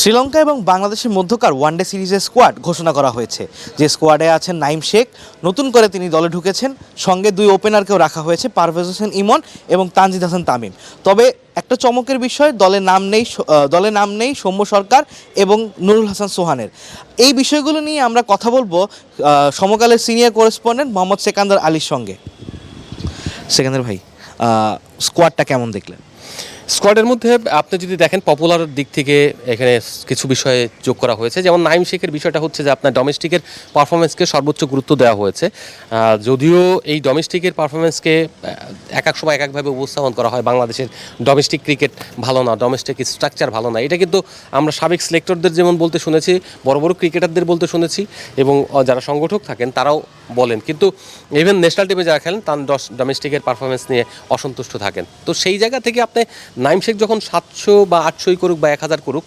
শ্রীলঙ্কা এবং বাংলাদেশের মধ্যকার ওয়ানডে সিরিজের স্কোয়াড ঘোষণা করা হয়েছে। যে স্কোয়াডে আছেন নাইম শেখ, নতুন করে তিনি দলে ঢুকেছেন। সঙ্গে দুই ওপেনারকেও রাখা হয়েছে, পারভেজ হোসেন ইমন এবং তানজিদ হাসান তামিম। তবে একটা চমকের বিষয়, দলে নাম নেই দলে নাম নেই সৌম্য সরকার এবং নুরুল হাসান সোহানের। এই বিষয়গুলো নিয়ে আমরা কথা বলব সমকালের সিনিয়র করেসপন্ডেন্ট মোহাম্মদ সেকান্দার আলীর সঙ্গে। সেকান্দার ভাই স্কোয়াডটা কেমন দেখলেন? স্কোয়াডের মধ্যে আপনি যদি দেখেন পপুলার দিক থেকে এখানে কিছু বিষয়ে যোগ করা হয়েছে, যেমন নাইম শেখের বিষয়টা হচ্ছে যে আপনার ডোমেস্টিকের পারফরমেন্সকে সর্বোচ্চ গুরুত্ব দেওয়া হয়েছে। যদিও এই ডোমেস্টিকের পারফরমেন্সকে এক এক সময় এক একভাবে উপস্থাপন করা হয়, বাংলাদেশের ডোমেস্টিক ক্রিকেট ভালো না ডোমেস্টিক স্ট্রাকচার ভালো না। এটা কিন্তু আমরা সাবেক সিলেক্টরদের যেমন বলতে শুনেছি, বড় বড় ক্রিকেটারদের বলতে শুনেছি, এবং যারা সংগঠক থাকেন, তারাও বলেন। কিন্তু ইভেন ন্যাশনাল টিমে যারা খেলেন, তার দশ ডোমেস্টিকের পারফরমেন্স নিয়ে অসন্তুষ্ট থাকেন। তো সেই জায়গা থেকে আপনি নাইম শেখ যখন সাতশো বা আটশোই করুক বা এক হাজার করুক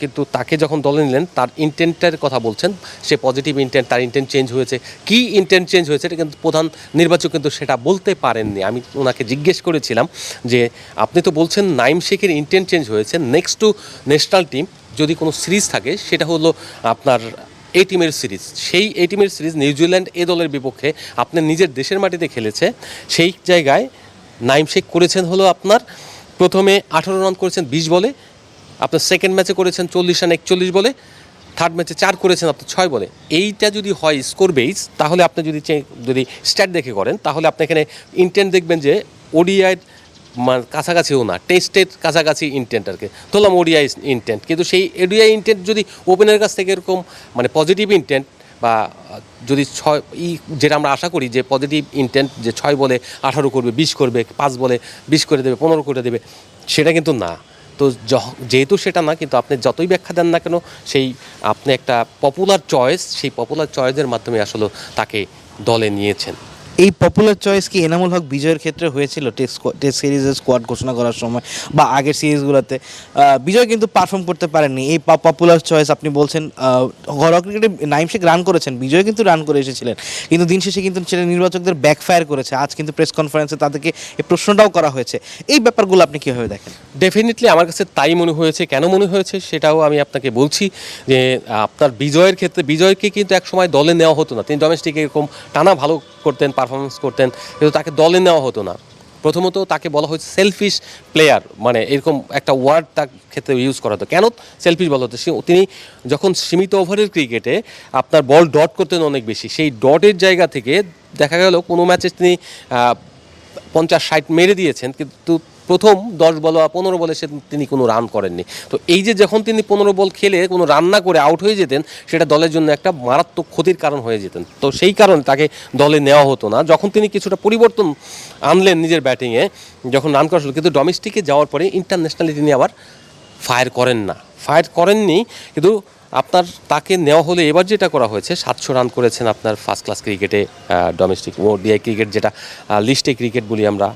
কিন্তু তাকে যখন দলে নিলেন, তার ইন্টেন্টের কথা বলছেন, সে পজিটিভ ইন্টেন্ট তার ইন্টেন্ট চেঞ্জ হয়েছে। কি ইন্টেন্ট চেঞ্জ হয়েছে, এটা কিন্তু প্রধান নির্বাচক কিন্তু সেটা বলতে পারেননি। আমি ওনাকে জিজ্ঞেস করেছিলাম যে, আপনি তো বলছেন নাইম শেখের ইন্টেন্ট চেঞ্জ হয়েছে নেক্সট টু ন্যাশনাল টিম যদি কোনো সিরিজ থাকে, সেটা হলো আপনার এই টিমের সিরিজ সেই এই টিমের সিরিজ নিউজিল্যান্ড এ দলের বিপক্ষে আপনার নিজের দেশের মাটিতে খেলেছে। সেই জায়গায় নাইম শেখ করেছেন হলো আপনার প্রথমে আঠারো রান করেছেন বিশ বলে, আপনার সেকেন্ড ম্যাচে করেছেন চল্লিশ রান একচল্লিশ বলে থার্ড ম্যাচে চার করেছেন আপনার ছয় বলে। এইটা যদি হয় স্কোর বেস তাহলে আপনি যদি যদি স্ট্যাট দেখে করেন, তাহলে আপনি এখানে ইন্টেন্ট দেখবেন যে ওডিআই মানে কাছাকাছিও না টেস্টের কাছাকাছি ইন্টেন্ট আর কি। ধরলাম ওডিআই ইন্টেন্ট কিন্তু সেই ওডিআই ইন্টেন্ট যদি ওপেনের কাছ থেকে এরকম মানে পজিটিভ ইন্টেন্ট বা, যদি ছয়, ই যেটা আমরা আশা করি যে পজিটিভ ইন্টেন্ট যে ছয় বলে, আঠারো করবে, বিশ করবে, পাঁচ বলে, বিশ করে দেবে, পনেরো করে দেবে, সেটা কিন্তু না। তো যেহেতু সেটা না, কিন্তু আপনি যতই ব্যাখ্যা দেন না কেন, সেই আপনি একটা পপুলার চয়েস সেই পপুলার চয়েসের মাধ্যমে আসলে তাকে দলে নিয়েছেন। এই পপুলার চয়েস কি এনামুল হক বিজয়ের ক্ষেত্রে হয়েছিল? টেস্ট টেস্ট সিরিজের স্কোয়াড ঘোষণা করার সময় বা আগের সিরিজগুলোতে বিজয় কিন্তু পারফর্ম করতে পারেননি। এই পপুলার চয়েস আপনি বলছেন ঘরোয়া ক্রিকেটে নাইম শেখ রান করেছেন। বিজয় কিন্তু রান করে এসেছিলেন। কিন্তু দিন শেষে কিন্তু সেটা নির্বাচকদের ব্যাকফায়ার করেছে। আজ কিন্তু প্রেস কনফারেন্সে তাদেরকে এই প্রশ্নটাও করা হয়েছে। এই ব্যাপারগুলো আপনি কীভাবে দেখেন? ডেফিনেটলি আমার কাছে তাই মনে হয়েছে। কেন মনে হয়েছে সেটাও আমি আপনাকে বলছি যে আপনার বিজয়ের ক্ষেত্রে, বিজয়কে কিন্তু এক সময় দলে নেওয়া হতো না। তিনি ডোমেস্টিকে এরকম টানা ভালো করতেন পারফরমেন্স করতেন, কিন্তু তাকে দলে নেওয়া হতো না। প্রথমত তাকে বলা হয়েছে সেলফিশ প্লেয়ার মানে এরকম একটা ওয়ার্ড তার ক্ষেত্রে ইউজ করা হতো। কেন সেলফিশ বলা হতো? তিনি যখন সীমিত ওভারের ক্রিকেটে আপনার বল ডট করতেন অনেক বেশি, সেই ডটের জায়গা থেকে দেখা গেল কোনো ম্যাচে তিনি পঞ্চাশ, ষাট মেরে দিয়েছেন, কিন্তু প্রথম দশ বল বা পনেরো বলে সে তিনি কোনো রান করেননি। তো এই যে যখন তিনি পনেরো বল খেলে কোনো রান না করে আউট হয়ে যেতেন, সেটা দলের জন্য একটা মারাত্মক ক্ষতির কারণ হয়ে যেতেন। তো সেই কারণে তাকে দলে নেওয়া হতো না। যখন তিনি কিছুটা পরিবর্তন আনলেন নিজের ব্যাটিংয়ে যখন রান করা শুরু, কিন্তু ডোমেস্টিকে যাওয়ার পরে ইন্টারন্যাশনালি তিনি আবার ফায়ার করেন না। ফায়ার করেননি, কিন্তু আপনার তাকে নেওয়া হলে এবার যেটা করা হয়েছে, সাতশো রান করেছেন আপনার ফার্স্ট ক্লাস ক্রিকেটে ডোমেস্টিক ওডিআই ক্রিকেট যেটা লিস্টে ক্রিকেট বলি আমরা।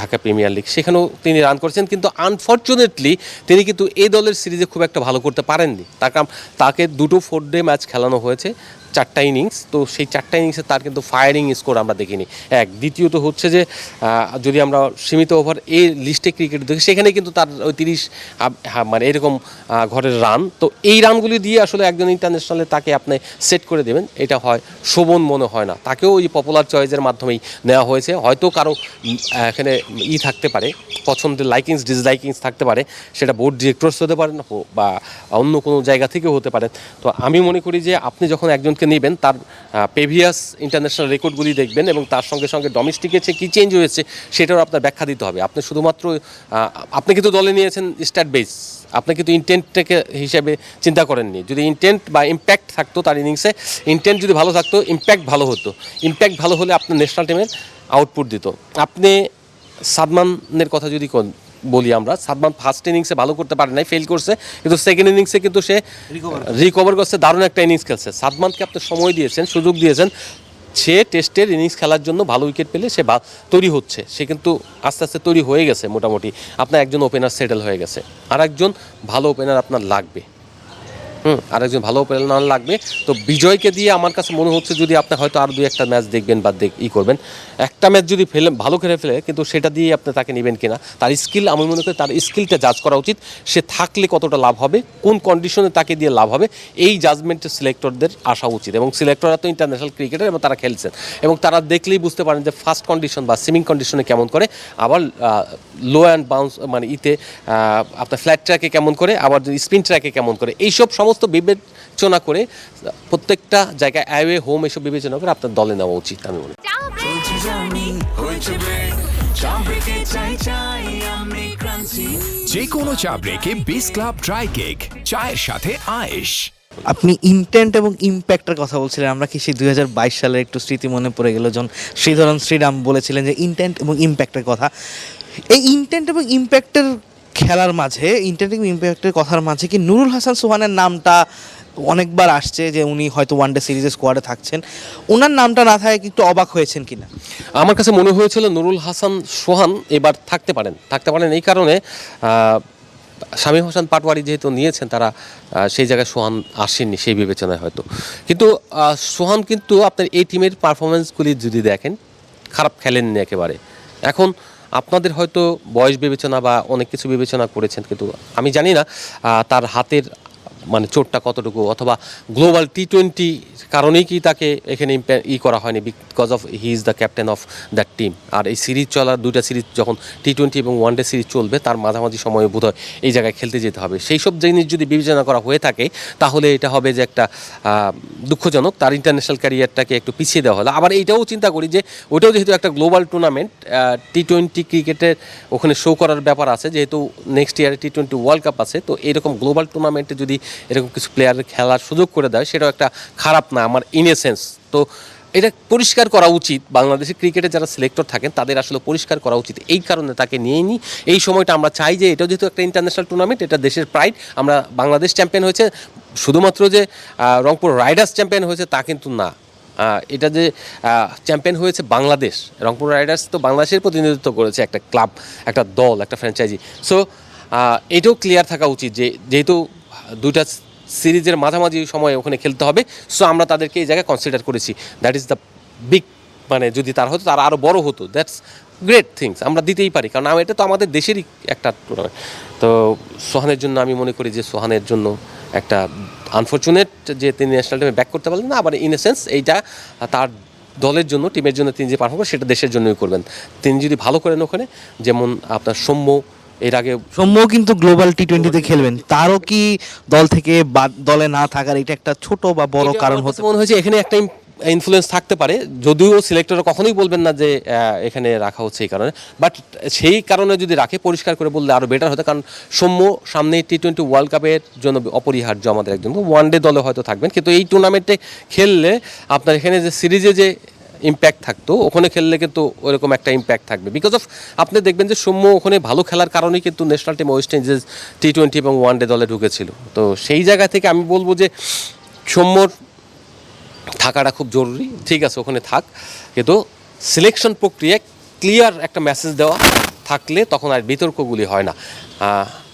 Dhaka premier league. সেখানেও তিনি রান করেছেন, কিন্তু আনফর্চুনেটলি তিনি কিন্তু এই দলের সিরিজে খুব একটা ভালো করতে পারেননি। কারণ তাকে দুটো ফোর ডে ম্যাচ খেলানো হয়েছে। চারটা ইনিংস তো সেই চারটা ইনিংসে তার কিন্তু ফায়ারিং স্কোর আমরা দেখিনি। এক, দ্বিতীয়ত হচ্ছে যে যদি আমরা সীমিত ওভার এ লিস্টে ক্রিকেট দেখি, সেখানে কিন্তু তার ওই তিরিশ মানে এরকম ঘরের রান তো এই রানগুলি দিয়ে আসলে একজন ইন্টারন্যাশনালে তাকে আপনি সেট করে দেবেন। এটা হয় শোভন মনে হয় না। তাকেও ওই পপুলার চয়েসের মাধ্যমেই নেওয়া হয়েছে। হয়তো কারও এখানে ই থাকতে পারে, পছন্দের লাইকিংস ডিসলাইকিংস থাকতে পারে, সেটা বোর্ড ডিরেক্টরস হতে পারেন বা অন্য কোনো জায়গা থেকেও হতে পারে। তো আমি মনে করি যে, আপনি যখন একজনকে নেবেন, তার প্রেভিয়াস ইন্টারন্যাশনাল রেকর্ডগুলি দেখবেন এবং তার সঙ্গে সঙ্গে ডোমেস্টিকে যে কী চেঞ্জ হয়েছে সেটাও আপনার ব্যাখ্যা দিতে হবে। আপনি শুধুমাত্র আপনি কিন্তু দলে নিয়েছেন স্টার্ট বেস আপনি কিন্তু ইন্টেন্টটাকে হিসেবে চিন্তা করেননি। যদি ইন্টেন্ট বা ইম্প্যাক্ট থাকতো তার ইনিংসে ইন্টেন্ট যদি ভালো থাকতো ইম্প্যাক্ট ভালো হতো। ইম্প্যাক্ট ভালো হলে আপনার ন্যাশনাল টিমের আউটপুট দিত। আপনি সাদমানের কথা যদি বলি আমরা। সাদমান ফার্স্ট ইনিংসে ভালো করতে পারে নাই ফেল করছে কিন্তু সেকেন্ড ইনিংসে কিন্তু সে রিকভার করছে। দারুণ একটা ইনিংস খেলছে। সাদমানকে আপনি সময় দিয়েছেন সুযোগ দিয়েছেন সে টেস্টের ইনিংস খেলার জন্য ভালো উইকেট পেলে সে তৈরি হচ্ছে। সে কিন্তু আস্তে আস্তে তৈরি হয়ে গেছে মোটামুটি। আপনার একজন ওপেনার সেটেল হয়ে গেছে। আর একজন ভালো ওপেনার আপনার লাগবে। হুম। আরেকজন ভালো ওপেনার লাগবে। তো বিজয়কে দিয়ে আমার কাছে মনে হচ্ছে যদি আপনি হয়তো আর দুই একটা ম্যাচ দেখবেন বা দেখ ই করবেন। একটা ম্যাচ যদি ফেলে ভালো খেলে ফেলে, কিন্তু সেটা দিয়ে আপনি তাকে নেবেন কিনা, তার স্কিল আমি মনে করি তার স্কিলটা জাজ করা উচিত। সে থাকলে কতটা লাভ হবে, কোন কন্ডিশনে তাকে দিয়ে লাভ হবে, এই জাজমেন্টের সিলেক্টরদের আসা উচিত। এবং সিলেক্টররা তো ইন্টারন্যাশনাল ক্রিকেটার এবং তারা খেলছেন। এবং তারা দেখলেই বুঝতে পারেন যে ফার্স্ট কন্ডিশন বা সিমিং কন্ডিশনে কেমন করে, আবার লো অ্যান্ড বাউন্স মানে ইতে আপনার ফ্ল্যাট ট্র্যাকে কেমন করে, আবার স্পিন ট্র্যাকে কেমন করে, এইসব সমস্ত বিবেচনা করে প্রত্যেকটা জায়গায় অ্যাওয়ে হোম এসব বিবেচনা করে আপনার দলে নেওয়া উচিত আমি মনে যে কোনো চা ব্রেকে বিস ক্লাব ড্রাই কেক চায়ের সাথে আয়েশ। আপনি ইন্টেন্ট এবং ইম্প্যাক্টের কথা বলছিলেন। আমরা কি সেই দুই হাজার বাইশ সালের একটু স্মৃতি মনে পড়ে গেল যখন শ্রীধরন শ্রীরাম বলেছিলেন যে ইন্টেন্ট এবং ইম্প্যাক্টের কথা। এই ইন্টেন্ট এবং ইম্প্যাক্টের খেলার মাঝে ইন্টারনেটিং ইম্প্যাক্টের কথার মাঝে কি নুরুল হাসান সোহানের নামটা অনেকবার আসছে যে উনি হয়তো ওয়ানডে সিরিজে স্কোয়াডে থাকছেন? ওনার নামটা না থাকে একটু অবাক হয়েছেন কিনা? আমার কাছে মনে হয়েছিল নুরুল হাসান সোহান এবার থাকতে পারেন। থাকতে পারেন এই কারণে স্বামী হোসেন পাটওয়ারি যেহেতু নিয়েছেন, তারা সেই জায়গায় সোহান আসেননি সেই বিবেচনায় হয়তো। কিন্তু সোহান কিন্তু আপনার এই টিমের পারফরমেন্সগুলি যদি দেখেন, খারাপ খেলেননি একেবারে। এখন আপনাদের হয়তো বয়স বিবেচনা বা অনেক কিছু বিবেচনা করেছেন, কিন্তু আমি জানি না তার হাতের মানে চোটটা কতটুকু? অথবা গ্লোবাল টি টোয়েন্টি কারণেই কি তাকে এখানে ই করা হয়নি? Because of he is the captain of that team আর এই সিরিজ চলার দুইটা সিরিজ যখন টি টোয়েন্টি এবং ওয়ান ডে সিরিজ চলবে, তার মাঝামাঝি সময়ে বোধ হয় এই জায়গায় খেলতে যেতে হবে। সেই সব জিনিস যদি বিবেচনা করা হয়ে থাকে, তাহলে এটা হবে যে একটা দুঃখজনক। তার ইন্টারন্যাশনাল ক্যারিয়ারটাকে একটু পিছিয়ে দেওয়া হলো। আবার এইটাও চিন্তা করি যে, ওটাও যেহেতু একটা গ্লোবাল টুর্নামেন্ট টি টোয়েন্টি ক্রিকেটের ওখানে শো করার ব্যাপার আছে। যেহেতু নেক্সট ইয়ারে টি টোয়েন্টি ওয়ার্ল্ড কাপ আছে, তো এরকম গ্লোবাল টুর্নামেন্টে যদি এরকম কিছু প্লেয়ার খেলার সুযোগ করে দেয়, সেটাও একটা খারাপ না, আমার ইন সেন্স তো এটা পরিষ্কার করা উচিত। বাংলাদেশের ক্রিকেটে যারা সিলেক্টর থাকেন, তাদের আসলে পরিষ্কার করা উচিত। এই কারণে তাকে নিয়ে নিই এই সময়টা আমরা চাই যে এটা যেহেতু একটা ইন্টারন্যাশনাল টুর্নামেন্ট এটা দেশের প্রাইড আমরা বাংলাদেশ চ্যাম্পিয়ন হয়েছে, শুধুমাত্র যে রংপুর রাইডার্স চ্যাম্পিয়ন হয়েছে তা কিন্তু না। এটা যে চ্যাম্পিয়ন হয়েছে বাংলাদেশ, রংপুর রাইডার্স তো বাংলাদেশের প্রতিনিধিত্ব করেছে একটা ক্লাব একটা দল, একটা ফ্র্যাঞ্চাইজি সো এটাও ক্লিয়ার থাকা উচিত যে, যেহেতু দুইটা সিরিজের মাঝামাঝি সময়ে ওখানে খেলতে হবে। সো আমরা তাদেরকে এই জায়গায় কনসিডার করেছি। দ্যাট ইজ দ্য বিগ মানে যদি তার হতো, তার আরও বড় হতো। দ্যাটস গ্রেট থিংস আমরা দিতেই পারি। কারণ আম- এটা তো আমাদের দেশেরই একটা টুর্নামেন্ট তো সোহানের জন্য আমি মনে করি যে, সোহানের জন্য একটা আনফর্চুনেট যে তিনি ন্যাশনাল টিমে ব্যাক করতে পারলেন না, আবার ইন এ সেন্স এইটা তার দলের জন্য টিমের জন্য তিনি যে পারফর্ম সেটা দেশের জন্যই করবেন। তিনি যদি ভালো করেন ওখানে, যেমন আপনার সৌম্য এর আগে সৌম্য কিন্তু গ্লোবাল টি টোয়েন্টিতে খেলবেন। তারও কি দল থেকে বাদ দলে না থাকার এটা একটা ছোট বা বড় কারণ হতে মনে হয়েছে এখানে একটা ইনফ্লুয়েন্স থাকতে পারে যদিও সিলেক্টররা কখনোই বলবেন না যে এখানে রাখা হচ্ছে এই কারণে। বাট সেই কারণে যদি রাখে পরিষ্কার করে বললে আরও বেটার হতো কারণ সৌম্য সামনে টি টোয়েন্টি ওয়ার্ল্ড কাপের জন্য অপরিহার্য আমাদের একজন। ওয়ান ডে দলে হয়তো থাকবেন। কিন্তু এই টুর্নামেন্টে খেললে আপনার এখানে যে সিরিজে যে ইম্প্যাক্ট থাকতো, ওখানে খেললে কিন্তু ওরকম একটা ইম্প্যাক্ট থাকবে। বিকজ অফ আপনি দেখবেন যে সৌম্য ওখানে ভালো খেলার কারণেই কিন্তু national team West Indies T twenty এবং ওয়ান ডে দলে ঢুকেছিল। তো সেই জায়গা থেকে আমি বলব যে সৌম্যর থাকাটা খুব জরুরি। ঠিক আছে, ওখানে থাক। কিন্তু সিলেকশন প্রক্রিয়া ক্লিয়ার একটা মেসেজ দেওয়া থাকলে তখন আর বিতর্কগুলি হয় না।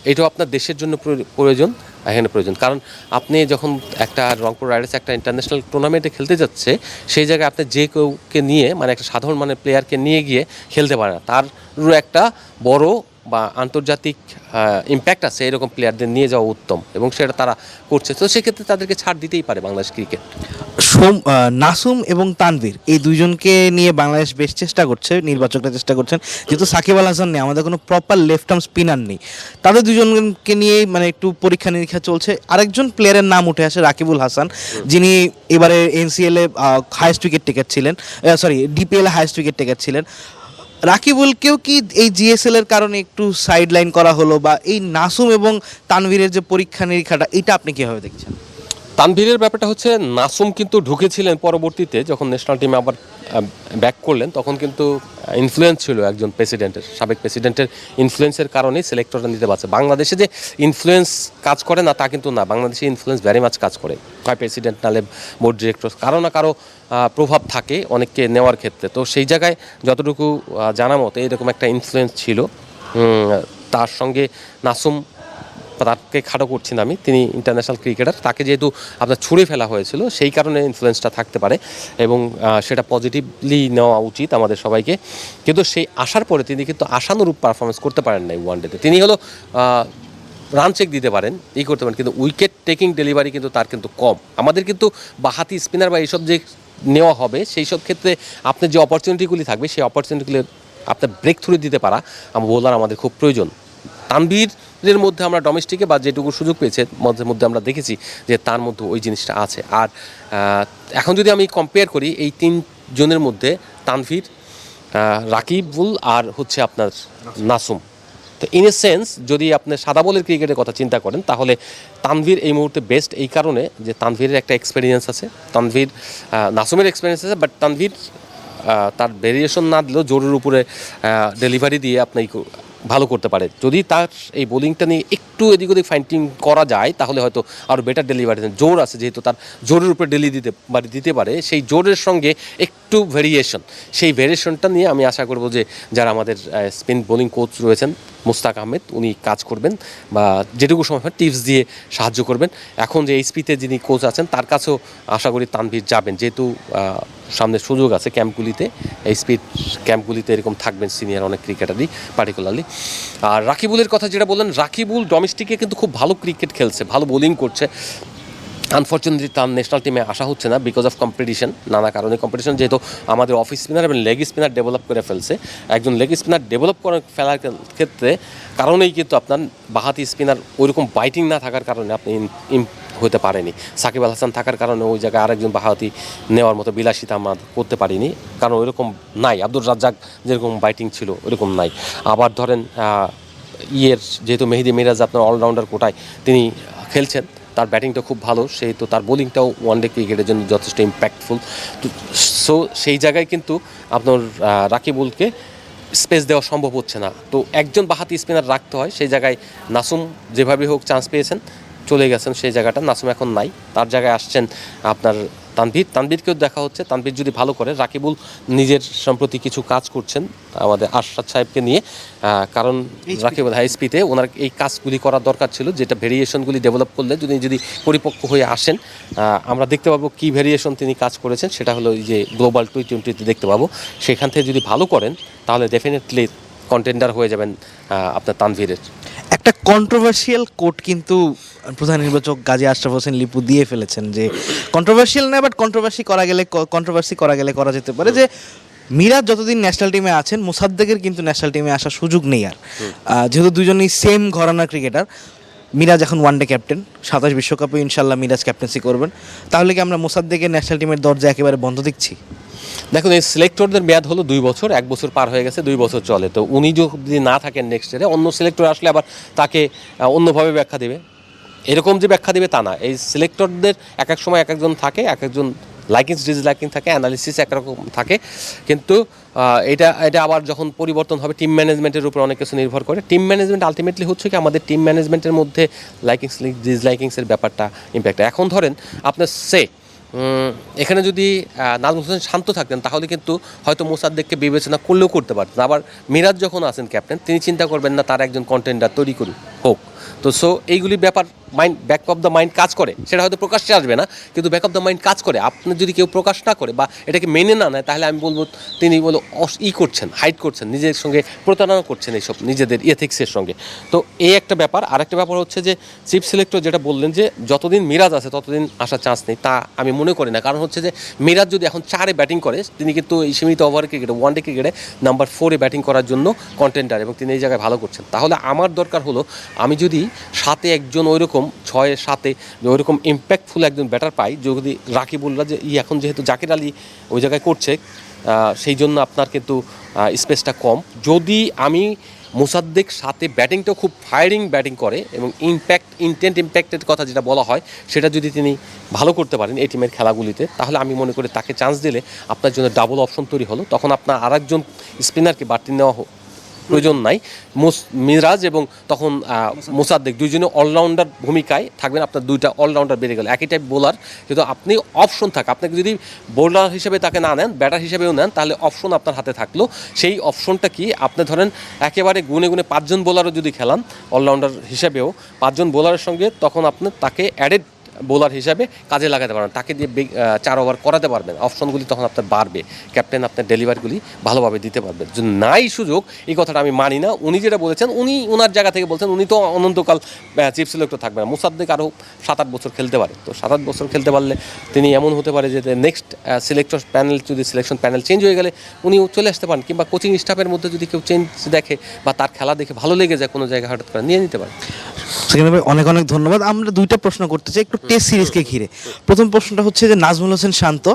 এটাও আপনার দেশের জন্য প্রয়- প্রয়োজন। এখানে প্রয়োজন। কারণ আপনি যখন একটা রংপুর রাইডার্স একটা ইন্টারন্যাশনাল টুর্নামেন্টে খেলতে যাচ্ছে, সেই জায়গায় আপনি যে কেউকে নিয়ে মানে একটা সাধারণ মানে প্লেয়ারকে নিয়ে গিয়ে খেলতে পারে না। তারও একটা বড় বা আন্তর্জাতিক ইম্প্যাক্ট আছে এরকম প্লেয়ারদের নিয়ে যাওয়া উত্তম এবং সেটা তারা করছে। তো সেক্ষেত্রে তাদেরকে ছাড় দিতেই পারে বাংলাদেশ ক্রিকেট সোম নাসুম এবং তানভীর। এই দুইজনকে নিয়ে বাংলাদেশ বেশ চেষ্টা করছে, নির্বাচকরা চেষ্টা করছেন। যেহেতু সাকিব আল হাসান নেই, আমাদের কোনো প্রপার লেফট আর্ম স্পিনার নেই। তাদের দুজনকে নিয়েই মানে একটু পরীক্ষা নিরীক্ষা চলছে। আরেকজন প্লেয়ারের নাম উঠে আসে রাকিবুল হাসান। যিনি এবারে এনসিএল এ হাইয়েস্ট উইকেট টেকার ছিলেন। সরি ডিপিএল এ হাইয়েস্ট উইকেট টেকার ছিলেন। রাকিবুলকেও কি এই জিএসএল এর কারণে একটু সাইড লাইন করা হলো বা এই নাসুম এবং তানভীরের যে পরীক্ষা নিরীক্ষাটা এটা আপনি কীভাবে দেখছেন? তানভীরের ব্যাপারটা হচ্ছে, নাসুম কিন্তু ঢুকেছিলেন পরবর্তীতে যখন ন্যাশনাল টিমে আবার ব্যাক করলেন, তখন কিন্তু ইনফ্লুয়েন্স ছিল একজন প্রেসিডেন্টের সাবেক প্রেসিডেন্টের ইনফ্লুয়েন্সের কারণেই সিলেক্টররা নিতে পারছে। বাংলাদেশে যে ইনফ্লুয়েন্স কাজ করে না, তা কিন্তু না। বাংলাদেশে ইনফ্লুয়েন্স ভ্যারি মাছ কাজ করে। হয় প্রেসিডেন্ট নালে বোর্ড ডিরেক্টর কারও না কারও প্রভাব থাকে অনেককে নেওয়ার ক্ষেত্রে। তো সেই জায়গায় যতটুকু জানা মতো এরকম একটা ইনফ্লুয়েন্স ছিল। তার সঙ্গে নাসুম তাকে খাটো করছি না আমি, তিনি ইন্টারন্যাশনাল ক্রিকেটার তাকে যেহেতু আপনার ছুঁড়ে ফেলা হয়েছিল, সেই কারণে ইনফ্লুয়েন্সটা থাকতে পারে এবং সেটা পজিটিভলি নেওয়া উচিত আমাদের সবাইকে। কিন্তু সেই আসার পরে তিনি কিন্তু আশানুরূপ পারফরমেন্স করতে পারেন না ওয়ান ডেতে তিনি হলো রান চেক দিতে পারেন এই করতে পারেন, কিন্তু উইকেট টেকিং ডেলিভারি কিন্তু তার কিন্তু কম। আমাদের কিন্তু বাহাতি স্পিনার বা এইসব যে নেওয়া হবে সেই সব ক্ষেত্রে আপনার যে অপরচুনিটিগুলি থাকবে, সেই অপরচুনিটিগুলি আপনার ব্রেক থ্রু দিতে পারা বোলার আমাদের খুব প্রয়োজন। তানভীরের মধ্যে আমরা ডোমেস্টিকে বা যেটুকু সুযোগ পেয়েছে মধ্যে মধ্যে আমরা দেখেছি যে তার মধ্যে ওই জিনিসটা আছে। আর এখন যদি আমি কম্পেয়ার করি এই তিন জনের মধ্যে তানভীর রাকিবুল আর হচ্ছে আপনার নাসুম। তো ইন এ সেন্স যদি আপনি সাদা বলের ক্রিকেটের কথা চিন্তা করেন তাহলে তানভীর এই মুহূর্তে বেস্ট এই কারণে যে তানভীরের একটা এক্সপিরিয়েন্স আছে। তানভীর নাসুমের এক্সপিরিয়েন্স আছে বাট তানভীর তার ভেরিয়েশন না দিলেও জোরের উপরে ডেলিভারি দিয়ে আপনি ভালো করতে পারে। যদি তার এই বোলিংটা নিয়ে এদিক ওদিক ফাইন্টিং করা যায়, তাহলে হয়তো আরও বেটার ডেলিভারি জোর আছে, যেহেতু তার জোরের উপরে ডেলি দিতে পারে দিতে পারে, সেই জোরের সঙ্গে একটু ভেরিয়েশন সেই ভেরিয়েশনটা নিয়ে আমি আশা করব যে যারা আমাদের স্পিন বোলিং কোচ রয়েছেন, মুস্তাক আহমেদ, উনি কাজ করবেন বা যেটুকু সময় হয় টিপস দিয়ে সাহায্য করবেন। এখন যে এইচপিতে যিনি কোচ আছেন, তার কাছেও আশা করি তানভীর যাবেন। যেহেতু সামনে সুযোগ আছে ক্যাম্পগুলিতে এই এইচপির ক্যাম্পগুলিতে এরকম থাকবেন সিনিয়র অনেক ক্রিকেটারই পার্টিকুলারলি আর রাকিবুলের কথা যেটা বললেন, রাকিবুল ডোমেস্টিকে কিন্তু খুব ভালো ক্রিকেট খেলছে, ভালো বোলিং করছে। আনফর্চুনেটলি তার ন্যাশনাল টিমে আসা হচ্ছে না বিকজ অফ কম্পিটিশন নানা কারণে। কম্পিটিশন যেহেতু আমাদের অফিস স্পিনার এবং লেগ স্পিনার ডেভেলপ করে ফেলছে। একজন লেগ স্পিনার ডেভেলপ করে ফেলার ক্ষেত্রে কারণেই কিন্তু আপনার বাহাতি স্পিনার ওইরকম বাইটিং না থাকার কারণে আপনি হতে পারেনি। সাকিব আল হাসান থাকার কারণে ওই জায়গায় আরেকজন বাহাতি নেওয়ার মতো বিলাসিতা আমরা করতে পারিনি। কারণ ওইরকম নাই। আব্দুর রাজ্জাক যেরকম বাইটিং ছিল, ওইরকম নাই। আবার ধরেন ইয়ের যেহেতু মেহেদি মিরাজ আপনার অলরাউন্ডার কোটায় তিনি খেলছেন, তার ব্যাটিংটা খুব ভালো সেই তো তার বোলিংটাও ওয়ান ডে ক্রিকেটের জন্য যথেষ্ট ইম্প্যাক্টফুল তো সো সেই জায়গায় কিন্তু আপনার রাকিবুলকে স্পেস দেওয়া সম্ভব হচ্ছে না। তো একজন বাহাতি স্পিনার রাখতে হয়, সেই জায়গায় নাসুম যেভাবে হোক চান্স পেয়েছেন, চলে গেছেন, সেই জায়গাটা নাসুম এখন নাই। তার জায়গায় আসছেন আপনার তানভীর। তানভীরকেও দেখা হচ্ছে। তানভীর যদি ভালো করে রাকিবুল নিজের সম্প্রতি কিছু কাজ করছেন আমাদের আশরাত সাহেবকে নিয়ে কারণ রাকিবুল হাই স্পিতে ওনার এই কাজগুলি করার দরকার ছিল যেটা ভেরিয়েশনগুলি ডেভেলপ করলে যদি যদি পরিপক্ক হয়ে আসেন আমরা দেখতে পাবো কী ভেরিয়েশন তিনি কাজ করেছেন সেটা হলো এই যে গ্লোবাল টি টোয়েন্টিতে দেখতে পাবো। সেখান থেকে যদি ভালো করেন তাহলে ডেফিনেটলি কন্টেন্ডার হয়ে যাবেন আপনার তানভীরের। একটা কন্ট্রোভার্সিয়াল কোট কিন্তু প্রধান নির্বাচক গাজী আশরাফ হোসেন লিপু দিয়ে ফেলেছেন যে কন্ট্রোভার্সিয়াল না বাট কন্ট্রোভার্সি করা গেলে কন্ট্রোভার্সি করা গেলে করা যেতে পারে যে মিরাজ যতদিন ন্যাশনাল টিমে আছেন মুসাদ্দেকের কিন্তু ন্যাশনাল টিমে আসার সুযোগ নেই আর। যেহেতু দুজনেই সেম ঘরানার ক্রিকেটার মিরাজ এখন ওয়ানডে ক্যাপ্টেন সাতাশ বিশ্বকাপে ইনশাল্লাহ মিরাজ ক্যাপ্টেন্সি করবেন। তাহলে কি আমরা মুসাদ্দেকের ন্যাশনাল টিমের দরজা একেবারে বন্ধ দেখছি? দেখুন, এই সিলেক্টরদের মেয়াদ হলো দুই বছর, এক বছর পার হয়ে গেছে, দুই বছর চলে। তো উনি যদি না থাকেন নেক্সট ইয়ারে অন্য সিলেক্টর আসলে আবার তাকে অন্যভাবে ব্যাখ্যা দেবে। এরকম যে ব্যাখ্যা দেবে তা না। এই সিলেক্টরদের এক এক সময় এক একজন থাকে, এক একজন লাইকিংস ডিসলাইকিং থাকে অ্যানালিসিস একরকম থাকে। কিন্তু এটা এটা আবার যখন পরিবর্তন হবে টিম ম্যানেজমেন্টের উপর অনেক কিছু নির্ভর করে। টিম ম্যানেজমেন্ট আলটিমেটলি হচ্ছে কি, আমাদের টিম ম্যানেজমেন্টের মধ্যে লাইকিংস ডিসলাইকিংসের ব্যাপারটা ইম্প্যাক্ট এখন ধরেন, আপনার সে এখানে যদি নাজমুল হোসেন শান্ত থাকতেন, তাহলে কিন্তু হয়তো মোসাদ্দেককে বিবেচনা করলেও করতে পারতেন। আবার মিরাজ যখন আসেন ক্যাপ্টেন তিনি চিন্তা করবেন না, তার একজন কন্টেন্ডার তৈরি করি হোক। তো সো এইগুলি ব্যাপার mind back of the mind কাজ করে। সেটা হয়তো প্রকাশ্যে আসবে না, কিন্তু ব্যাক অফ দ্য মাইন্ড কাজ করে। আপনি যদি কেউ প্রকাশ না করে বা এটাকে মেনে না নেয়, তাহলে আমি বলব, তিনি বলো ই করছেন হাইড করছেন, নিজের সঙ্গে প্রতারণা করছেন এইসব, নিজেদের ইথিক্সের সঙ্গে। তো, এই একটা ব্যাপার। আর একটা ব্যাপার হচ্ছে যে চিফ সিলেক্টর যেটা বললেন যে, যতদিন মিরাজ আছে, ততদিন আসার চান্স নেই, তা আমি মনে করি না। কারণ হচ্ছে যে, মিরাজ যদি এখন চারে ব্যাটিং করে, তিনি কিন্তু এই সীমিত ওভার ক্রিকেটে ওয়ান ডে ক্রিকেটে নাম্বার ফোরে ব্যাটিং করার জন্য কন্টেন্টার এবং তিনি এই জায়গায় ভালো করছেন। তাহলে আমার দরকার হলো, আমি যদি সাথে একজন ওইরকম ছয়ের সাথে ওইরকম ইম্প্যাক্টফুল একজন ব্যাটার পাই যদি রাকিবুল্লাহ যে, ই এখন যেহেতু জাকির আলী ওই জায়গায় করছে সেই জন্য আপনার কিন্তু স্পেসটা কম। যদি আমি মোসাদ্দেক সাথে ব্যাটিংটাও খুব ফায়ারিং ব্যাটিং করে এবং ইম্প্যাক্ট ইন্টেন্ট ইম্প্যাক্টের কথা যেটা বলা হয়, সেটা যদি তিনি ভালো করতে পারেন এই টিমের খেলাগুলিতে, তাহলে আমি মনে করি তাকে চান্স দিলে আপনার জন্য ডাবল অপশন তৈরি হলো। তখন আপনার আরেকজন স্পিনারকে বাড়তি নেওয়া প্রয়োজন নাই। মিরাজ এবং তখন মোসাদ্দেক দুইজনে অলরাউন্ডার ভূমিকায় থাকবেন। আপনার দুইটা অলরাউন্ডার বেড়ে গেল। একই টাইপ বোলার কিন্তু আপনি অপশন থাকে। আপনাকে যদি বোলার হিসেবে তাকে না নেন ব্যাটার হিসেবেও নেন, তাহলে অপশন আপনার হাতে থাকল। সেই অপশনটা কি? আপনি ধরেন, একেবারে গুনে গুনে পাঁচজন বোলারও যদি খেলান অলরাউন্ডার হিসেবেও, পাঁচজন বোলারের সঙ্গে, তখন আপনি তাকে অ্যাডেড বোলার হিসাবে কাজে লাগাতে পারবেন। তাকে দিয়ে চার ওভার করাতে পারবেন। অপশনগুলি তখন আপনার বাড়বে। ক্যাপ্টেন আপনার ডেলিভারিগুলি ভালোভাবে দিতে পারবেন যদি নাই সুযোগ, এই কথাটা আমি মানি না। উনি যেটা বলেছেন, উনি ওনার জায়গা থেকে বলছেন, উনি তো অনন্তকাল চিফ সিলেক্টর থাকবেন। মুসাদ্দেক আরও সাত আট বছর খেলতে পারে। তো সাত আট বছর খেলতে পারলে তিনি এমন হতে পারে যে নেক্সট সিলেক্টর প্যানেল যদি সিলেকশন প্যানেল চেঞ্জ হয়ে গেলে উনি চলে আসতে পারেন। কিংবা কোচিং স্টাফের মধ্যে যদি কেউ চেঞ্জ দেখে বা তার খেলা দেখে ভালো লেগে যায়, কোনো জায়গায় হঠাৎ করে নিয়ে নিতে পারে। সেখানে ভাই অনেক অনেক ধন্যবাদ। আমরা দুইটা প্রশ্ন করতে চাই, একটু টেস্ট সিরিজকে ঘিরে। প্রথম প্রশ্নটা হচ্ছে যে, নাজমুল হোসেন শান্ত,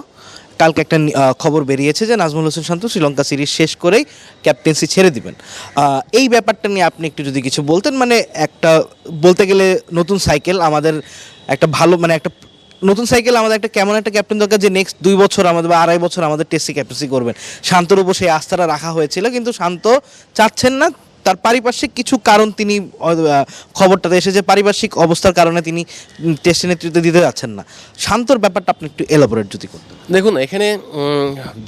কালকে একটা খবর বেরিয়েছে যে, নাজমুল হোসেন শান্ত শ্রীলঙ্কা সিরিজ শেষ করেই ক্যাপ্টেন্সি ছেড়ে দিবেন। এই ব্যাপারটা নিয়ে আপনি একটু যদি কিছু বলতেন মানে একটা, বলতে গেলে নতুন সাইকেল আমাদের একটা ভালো মানে একটা নতুন সাইকেল আমাদের একটা কেমন একটা ক্যাপ্টেন দরকার যে নেক্সট দুই বছর আমাদের বা আড়াই বছর আমাদের টেস্টে ক্যাপ্টেন্সি করবেন। শান্তর উপর সেই আস্থাটা রাখা হয়েছিল, কিন্তু শান্ত চাচ্ছেন না তার পারিপার্শ্বিক কিছু কারণ তিনি খবরটাতে এসেছে, পারিপার্শ্বিক অবস্থার কারণে তিনি টেস্টে নেতৃত্ব দিতে যাচ্ছেন না। শান্তর ব্যাপারটা আপনি একটু এলাবোরেট যদি করতেন। দেখুন, এখানে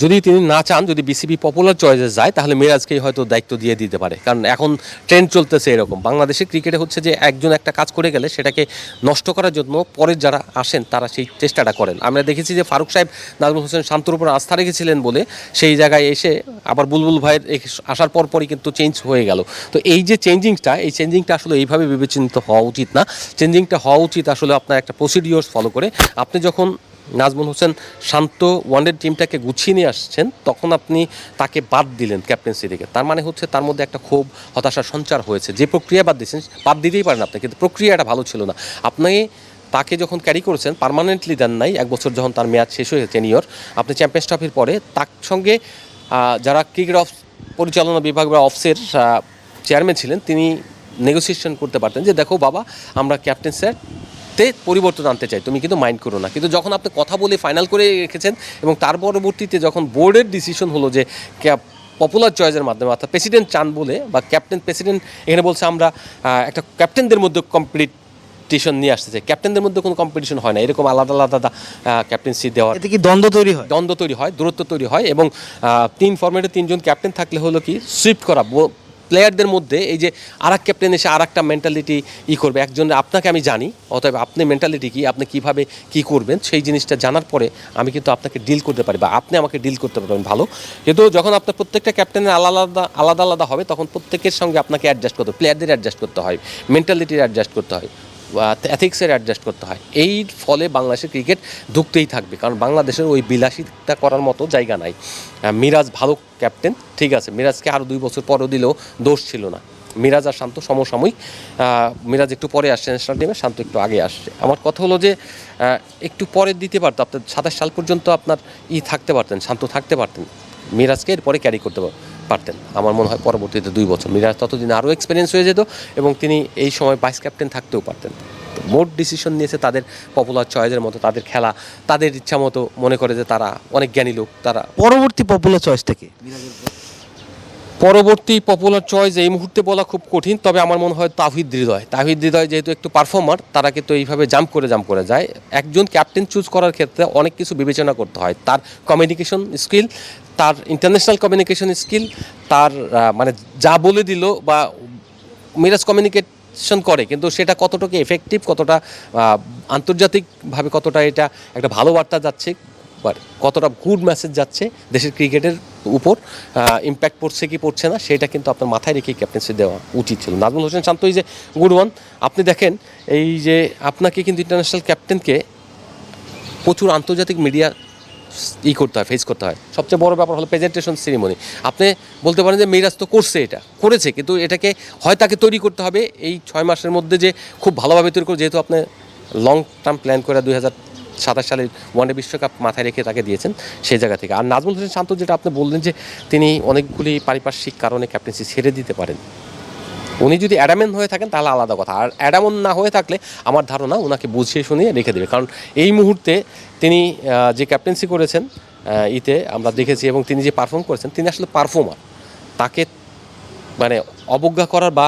যদি তিনি না চান, যদি বিসিবি পপুলার চয়েসে যায়, তাহলে মিরাজকেই হয়তো দায়িত্ব দিয়ে দিতে পারে। কারণ এখন ট্রেন্ড চলতেছে এরকম। বাংলাদেশে ক্রিকেটে হচ্ছে যে, একজন একটা কাজ করে গেলে সেটাকে নষ্ট করার জন্য পরের যারা আসেন, তারা সেই চেষ্টাটা করেন। আমরা দেখেছি যে ফারুক সাহেব, নাজমুল হোসেন শান্তর উপর আস্থা রেখেছিলেন বলে, সেই জায়গায় এসে আবার বুলবুল ভাইয়ের আসার পর পরই কিন্তু চেঞ্জ হয়ে গেল। তো এই যে চেঞ্জিংটা এই চেঞ্জিংটা আসলে এইভাবে বিবেচিত হওয়া উচিত না। চেঞ্জিংটা হওয়া উচিত আসলে আপনার একটা প্রসিডিওর্স ফলো করে। আপনি যখন নাজমুল হোসেন শান্ত ওয়ানডে টিমটাকে গুছিয়ে নিয়ে আসছেন, তখন আপনি তাকে বাদ দিলেন ক্যাপ্টেন্সি থেকে। তার মানে হচ্ছে তার মধ্যে একটা ক্ষোভ, হতাশার সঞ্চার হয়েছে। যে প্রক্রিয়া বাদ দিয়েছেন, বাদ দিতেই পারেন আপনি, কিন্তু প্রক্রিয়াটা ভালো ছিল না। আপনি তাকে যখন ক্যারি করেছেন পার্মানেন্টলি দেন নাই, এক বছর যখন তার মেয়াদ শেষ হয়েছে নিয়র আপনি চ্যাম্পিয়ন্স ট্রফির পরে তার সঙ্গে যারা ক্রিকেট অফ পরিচালনা বিভাগ বা অফসের চেয়ারম্যান ছিলেন তিনি নেগোসিয়েশন করতে পারতেন যে দেখো বাবা আমরা ক্যাপ্টেন স্যার তে পরিবর্তন আনতে চাই তুমি কিন্তু মাইন্ড করো না। কিন্তু যখন আপনি কথা বলে ফাইনাল করে রেখেছেন এবং তার পরবর্তীতে যখন বোর্ডের ডিসিশন হলো যে ক্যাপ পপুলার চয়েসের মাধ্যমে অর্থাৎ প্রেসিডেন্ট চান বলে বা ক্যাপ্টেন প্রেসিডেন্ট এখানে বলছে আমরা একটা ক্যাপ্টেনদের মধ্যে কমপ্লিট কম্পিটিশন নিয়ে আসতে চাই। ক্যাপ্টেনদের মধ্যে কোনো কম্পিটিশন হয় না এরকম আলাদা আলাদা ক্যাপ্টেন্সি দেওয়ার এতে কি দ্বন্দ্ব তৈরি হয়? দ্বন্দ্ব তৈরি হয় দূরত্ব তৈরি হয় এবং তিন ফর্মেটে তিনজন ক্যাপ্টেন থাকলে হলো কি সুইপ করা প্লেয়ারদের মধ্যে এই যে আর এক ক্যাপ্টেন এসে আর একটা মেন্টালিটি ই করবে, একজন আপনাকে আমি জানি, অতএব আপনি মেন্টালিটি কি, আপনি কীভাবে কী করবেন, সেই জিনিসটা জানার পরে আমি কিন্তু আপনাকে ডিল করতে পারি বা আপনি আমাকে ডিল করতে পারবেন ভালো। কিন্তু যখন আপনার প্রত্যেকটা ক্যাপ্টেনের আলাদা আলাদা আলাদা হবে, তখন প্রত্যেকের সঙ্গে আপনাকে অ্যাডজাস্ট করতে প্লেয়ারদের অ্যাডজাস্ট করতে হয় মেন্টালিটির অ্যাডজাস্ট করতে হয়। অ্যাথিক্সের অ্যাডজাস্ট করতে হয়। এই ফলে বাংলাদেশের ক্রিকেট ঢুকতেই থাকবে, কারণ বাংলাদেশের ওই বিলাসিতা করার মতো জায়গা নাই। মিরাজ ভালো ক্যাপ্টেন ঠিক আছে, মিরাজকে আরও দুই বছর পরও দিলেও দোষ ছিল না। মিরাজ আর শান্ত সমসাময়িক মিরাজ একটু পরে আসছে ন্যাশনাল টিমে শান্ত একটু আগে আসছে। আমার কথা হলো যে একটু পরে দিতে পারতো, আপনার সাতাশ সাল পর্যন্ত আপনার ই থাকতে পারতেন, শান্ত থাকতে পারতেন। মিরাজকে এরপরে ক্যারি করতে পার- পারতেন। আমার মনে হয় পরবর্তীতে দুই বছর। মিরাজ ততদিন আরও এক্সপিরিয়েন্স হয়ে যেত এবং তিনি এই সময় ভাইস ক্যাপ্টেন থাকতেও পারতেন। মোট ডিসিশন নিয়েছে তাদের পপুলার চয়েসের মতো তাদের খেলা তাদের ইচ্ছা মতো মনে করে যে তারা অনেক জ্ঞানী লোক তারা পরবর্তী পপুলার চয়েস থেকে পরবর্তী পপুলার চয়েস এই মুহূর্তে বলা খুব কঠিন, তবে আমার মনে হয় তাহিদ হৃদয়। তাহিদ হৃদয় যেহেতু একটু পারফর্মার তারা কিন্তু এইভাবে জাম্প করে জাম্প করে যায়। একজন ক্যাপ্টেন চুজ করার ক্ষেত্রে অনেক কিছু বিবেচনা করতে হয়। তার কমিউনিকেশন স্কিল তার ইন্টারন্যাশনাল কমিউনিকেশন স্কিল তার মানে যা বলে দিল বা মিরাজ কমিউনিকেশন করে, কিন্তু সেটা কতটুকু এফেক্টিভ কতটা আন্তর্জাতিকভাবে কতটা এটা একটা ভালো বার্তা যাচ্ছে কতটা গুড মেসেজ যাচ্ছে দেশের ক্রিকেটের উপর ইম্প্যাক্ট পড়ছে কি পড়ছে না, সেটা কিন্তু আপনার মাথায় রেখে ক্যাপ্টেন্সি দেওয়া উচিত ছিল। নাজমুল হোসেন শান্ত, এই যে গুড ওয়ান আপনি দেখেন, এই যে আপনাকে কিন্তু ইন্টারন্যাশনাল ক্যাপ্টেনকে প্রচুর আন্তর্জাতিক মিডিয়া ই করতে হয় ফেস করতে হয়। সবচেয়ে বড় ব্যাপার হলো প্রেজেন্টেশন সেরিমনি আপনি বলতে পারেন যে মিরাজ তো করছে এটা, করেছে, কিন্তু এটাকে হয় তাকে তৈরি করতে হবে। এই ছয় মাসের মধ্যে যে খুব ভালোভাবে তৈরি করে যেহেতু আপনি লং টার্ম প্ল্যান করে দুই হাজার সাতাশ সালের ওয়ানডে বিশ্বকাপ মাথায় রেখে তাকে দিয়েছেন সেই জায়গা থেকে। আর নাজমুল হোসেন শান্ত যেটা আপনি বললেন যে তিনি অনেকগুলি পারিপার্শ্বিক কারণে ক্যাপ্টেন্সি ছেড়ে দিতে পারেন। উনি যদি অ্যাডামেন হয়ে থাকেন তাহলে আলাদা কথা। আর অ্যাডামন না হয়ে থাকলে আমার ধারণা ওনাকে বুঝিয়ে শুনিয়ে রেখে দেবে। কারণ এই মুহূর্তে তিনি যে ক্যাপ্টেন্সি করেছেন ইতে আমরা দেখেছি এবং তিনি যে পারফর্ম করেছেন, তিনি আসলে পারফর্মার তাকে মানে অবজ্ঞা করার বা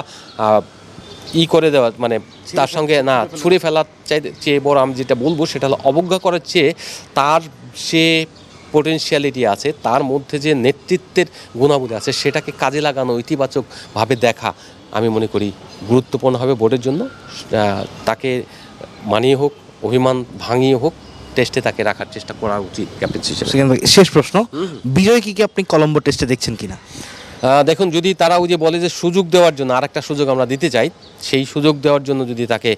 ই করে দেওয়া মানে তার সঙ্গে না ছুঁড়ে ফেলার চাইতে চেয়ে বড় আমি যেটা বলব সেটা হলো অবজ্ঞা করার চেয়ে তার যে পোটেনশিয়ালিটি আছে তার মধ্যে যে নেতৃত্বের গুণাবলী আছে সেটাকে কাজে লাগানো ইতিবাচকভাবে দেখা আমি মনে করি গুরুত্বপূর্ণ হবে বোর্ডের জন্য। তাকে মানিয়ে হোক অভিমান ভাঙিয়ে হোক টেস্টে তাকে রাখার চেষ্টা করা উচিত ক্যাপ্টেন শেষ প্রশ্ন। বিজয় কি কি আপনি কলম্বো টেস্টে দেখছেন কিনা? দেখুন, যদি তারা ওই যে বলে যে সুযোগ দেওয়ার জন্য আরেকটা সুযোগ আমরা দিতে চাই, সেই সুযোগ দেওয়ার জন্য যদি তাকে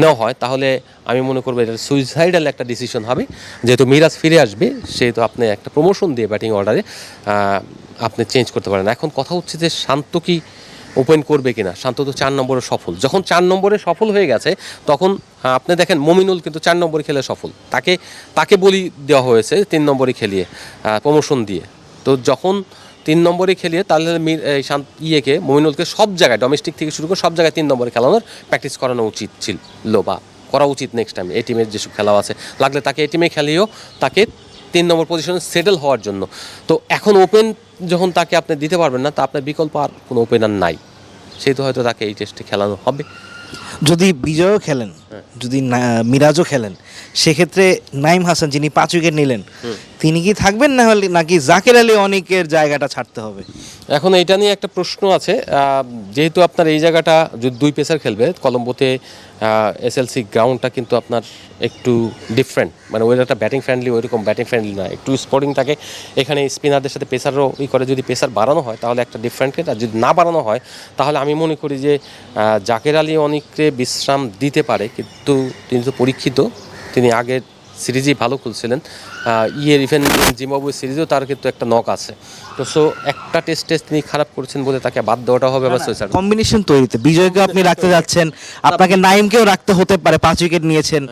নেওয়া হয়, তাহলে আমি মনে করব এটা সুইসাইডাল একটা ডিসিশন হবে। যেহেতু মিরাজ ফিরে আসবে, সেহেতু আপনি একটা প্রমোশন দিয়ে ব্যাটিং অর্ডারে আপনি চেঞ্জ করতে পারেন। এখন কথা হচ্ছে যে শান্ত কি ওপেন করবে কিনা? শান্ত তো চার নম্বরে সফল। যখন চার নম্বরে সফল হয়ে গেছে, তখন আপনি দেখেন, মমিনুল কিন্তু চার নম্বরে খেলে সফল। তাকে তাকে বলি দেওয়া হয়েছে, তিন নম্বরে খেলিয়ে প্রমোশন দিয়ে। তো যখন তিন নম্বরে খেলিয়ে তাহলে ইয়েকে মমিনুলকে সব জায়গায় ডোমেস্টিক থেকে শুরু করে সব জায়গায় তিন নম্বরে খেলানোর প্র্যাকটিস করানো উচিত ছিল বা করা উচিত নেক্সট টাইম এই টিমের যেসব খেলা আছে, লাগলে তাকে এই টিমে খেলিয়েও তাকে তিন নম্বর পজিশনে সেটেল হওয়ার জন্য। তো এখন ওপেন যখন তাকে আপনি দিতে পারবেন না, তা আপনার বিকল্প আর কোনো ওপেনার নাই। সেই তো হয়তো তাকে এই টেস্টে খেলানো হবে। যদি বিজয়ও খেলেন যদি না- মিরাজও খেলেন সেক্ষেত্রে নাইম হাসান যিনি পাঁচ উইকেট নিলেন তিনি কি থাকবেন না হলে নাকি জাকের আলী অনেকের জায়গাটা ছাড়তে হবে? এখন এটা নিয়ে একটা প্রশ্ন আছে যেহেতু আপনার এই জায়গাটা যদি দুই পেসার খেলবে কলম্বোতে এসএলসি গ্রাউন্ডটা কিন্তু আপনার একটু ডিফারেন্ট মানে ওয়েদারটা ব্যাটিং ফ্রেন্ডলি ওইরকম ব্যাটিং ফ্রেন্ডলি না। একটু স্পোর্টিং থাকে। এখানে স্পিনারদের সাথে পেসারও ই করে। যদি পেসার বাড়ানো হয়, তাহলে একটা ডিফারেন্ট আর যদি না বাড়ানো হয়, তাহলে আমি মনে করি যে জাকের আলী অনেককে বিশ্রাম দিতে পারে। কিন্তু তিনি তো পরীক্ষিত। তিনি আগের সিরিজেই ভালো খেলছিলেন। ইয়ের ইভেন জিম্বাবুয়ে সিরিজেও তার কিন্তু একটা নক আছে। তো সো একটা টেস্ট টেস্ট তিনি খারাপ করছেন বলে তাকে বাদ দেওয়াটা হবে বা সুইসাইড কম্বিনেশন তৈরিতে। বিজয়কে আপনি রাখতে যাচ্ছেন আপনাকে নাইমকেও রাখতে হতে পারে পাঁচ উইকেট নিয়েছেন।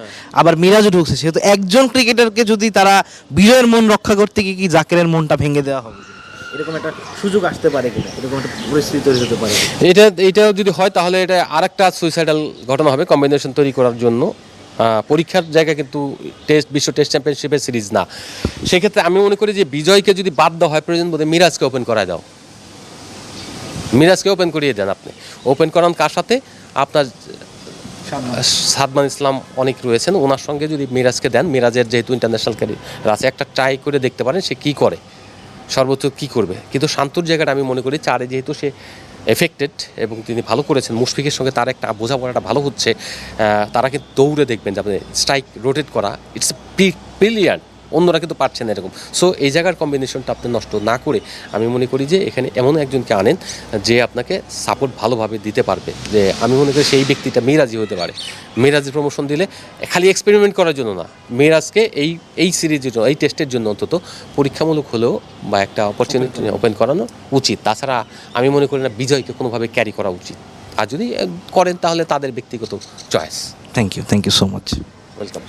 আবার মিরাজও ঢুকছে সেহেতু একজন ক্রিকেটারকে যদি তারা বিজয়ের মন রক্ষা করতে গিয়ে কি জাকেরের মনটা ভেঙে দেওয়া হবে? এরকম একটা সুযোগ আসতে পারে কিনা? এরকম একটা পরিস্থিতি তৈরি হতে পারে এটা এটাও যদি হয় তাহলে এটা আরেকটা সুইসাইডাল ঘটনা হবে কম্বিনেশন তৈরি করার জন্য। পরীক্ষার জায়গা কিন্তু টেস্ট, বিশ্ব টেস্ট চ্যাম্পিয়নশিপের সিরিজ না। সেক্ষেত্রে আমি মনে করি যে বিজয়কে যদি বাদ দেওয়া হয়, প্রয়োজন বোধে মিরাজকে ওপেন করায় দাও। মিরাজকে ওপেন করিয়ে দেন আপনি। ওপেন করান কার সাথে? আপনার সাদমান ইসলাম অনেক রয়েছেন, ওনার সঙ্গে যদি মিরাজকে দেন, মিরাজের যেহেতু ইন্টারন্যাশনাল ক্যারিয়ার আছে একটা ট্রাই করে দেখতে পারেন সে কী করে, সর্বোচ্চ কী করবে। কিন্তু শান্তর জায়গাটা আমি মনে করি, চারে যেহেতু সে এফেক্টেড এবং তিনি ভালো করেছেন। মুশফিকের সঙ্গে তার একটা বোঝাপড়াটা ভালো হচ্ছে। তারা কিন্তু দৌড়ে দেখবেন যে আপনি স্ট্রাইক রোটেট করা ইটস ব্রিলিয়ান্ট অন্যরা কিন্তু পারছেন না এরকম। সো এই জায়গার কম্বিনেশনটা আপনি নষ্ট না করে আমি মনে করি যে এখানে এমন একজনকে আনেন যে আপনাকে সাপোর্ট ভালোভাবে দিতে পারবে। যে আমি মনে করি সেই ব্যক্তিটা মিরাজি হতে পারে। মিরাজি প্রমোশন দিলে খালি এক্সপেরিমেন্ট করার জন্য না। মিরাজকে এই এই সিরিজের জন্য এই টেস্টের জন্য অন্তত পরীক্ষামূলক হলেও বা একটা অপরচুনিটি ওপেন করানো উচিত। তাছাড়া আমি মনে করি না বিজয়কে কোনোভাবে ক্যারি করা উচিত। আর যদি করেন তাহলে তাদের ব্যক্তিগত choice thank you thank you so much welcome